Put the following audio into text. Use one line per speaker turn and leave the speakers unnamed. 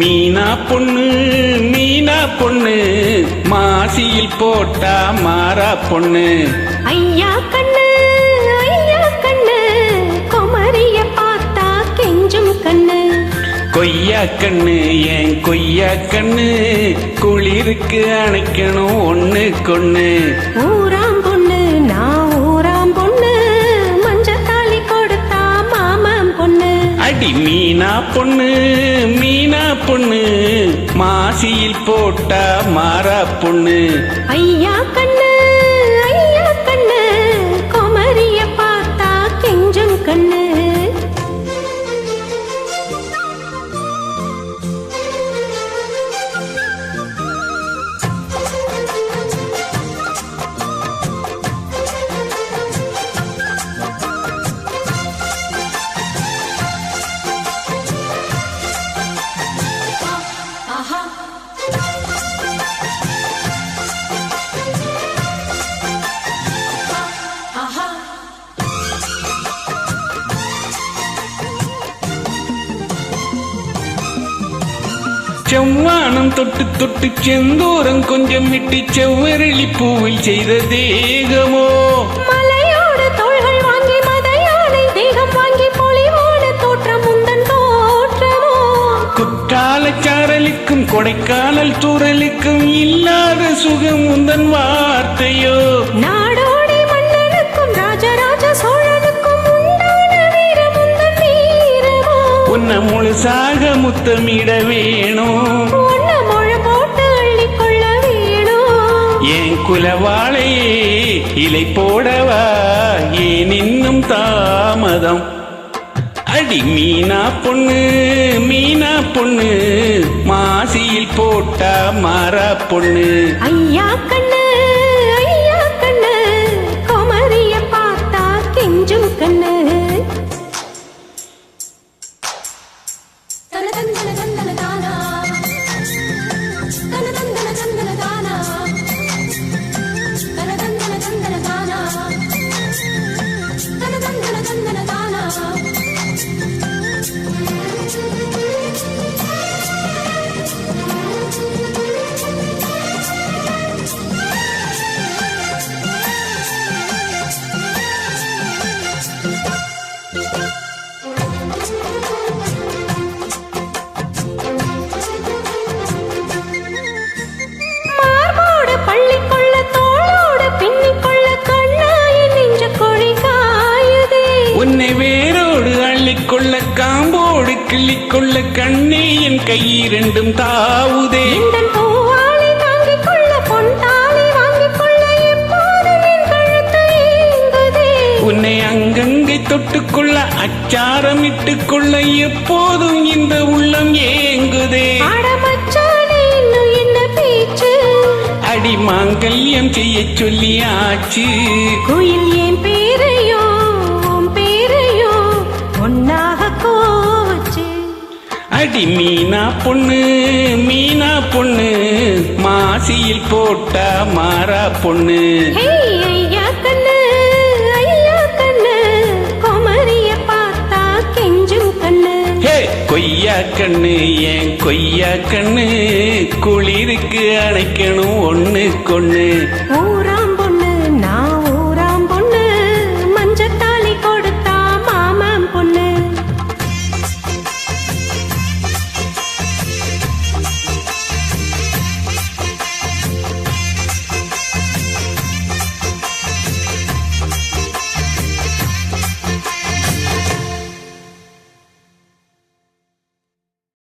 மீனா பொண்ணு மீனா பொண்ணு. மாசியில் போட்டா மாறா பொண்ணு.
ஐயா கண்ணு ஐயா கண்ணு. குமரிய பார்த்தா கெஞ்சும் கண்ணு.
கொய்யா கண்ணு ஏன் கொய்யா கண்ணு? குளிருக்கு அணைக்கணும் ஒண்ணு கொண்ணு.
ஊராம்
அடி மீனா பொண்ணு மீனா பொண்ணு. மாசியில் போட்டா மாறா பொண்ணு.
ஐயா கண்ணு
செவ்வானம் தொட்டு தொட்டு செந்தூரம் கொஞ்சம் விட்டு செவ்வரளி பூவில் செய்த தேகமோ?
மலையோடு தோள்கள் வாங்கி மதையானை தேகம் வாங்கி பொலிவோடு தோற்றம் உந்தன் தோற்றமோ?
குற்றால சாரலுக்கும் கொடைக்கானல் தூரலுக்கும் இல்லாத சுகம் உந்தன் வார்த்தையோ?
நாடோடி
உன்னை முழுசாக முத்தமிட வேணும். என் குலவாழையே இலை போடவா? ஏன் இன்னும் தாமதம்? அடி மீனா பொண்ணு மீனா பொண்ணு மாசியில் போட்டா மாறா பொண்ணு.
ஐயா கண்ணு கொள்ள எப்போதும் என் கழுத்து ஏங்குதே
உன்னை அங்கங்கை தொட்டுக்கொள்ள அச்சாரமிட்டுக் கொள்ள எப்போதும் இந்த உள்ளம் ஏங்குதே.
அட
மாங்கல்யம் செய்ய சொல்லி ஆச்சு.
குயில் என் பேரையோ
அடி மீனா பொண்ணு மீனா பொண்ணு மாசியில் போட்டா மாறா பொண்ணு. கொய்யா கண்ணு ஏன் கொய்யா கண்ணு குளிருக்கு அணைக்கணும் ஒண்ணு கொண்ணு
ஊர்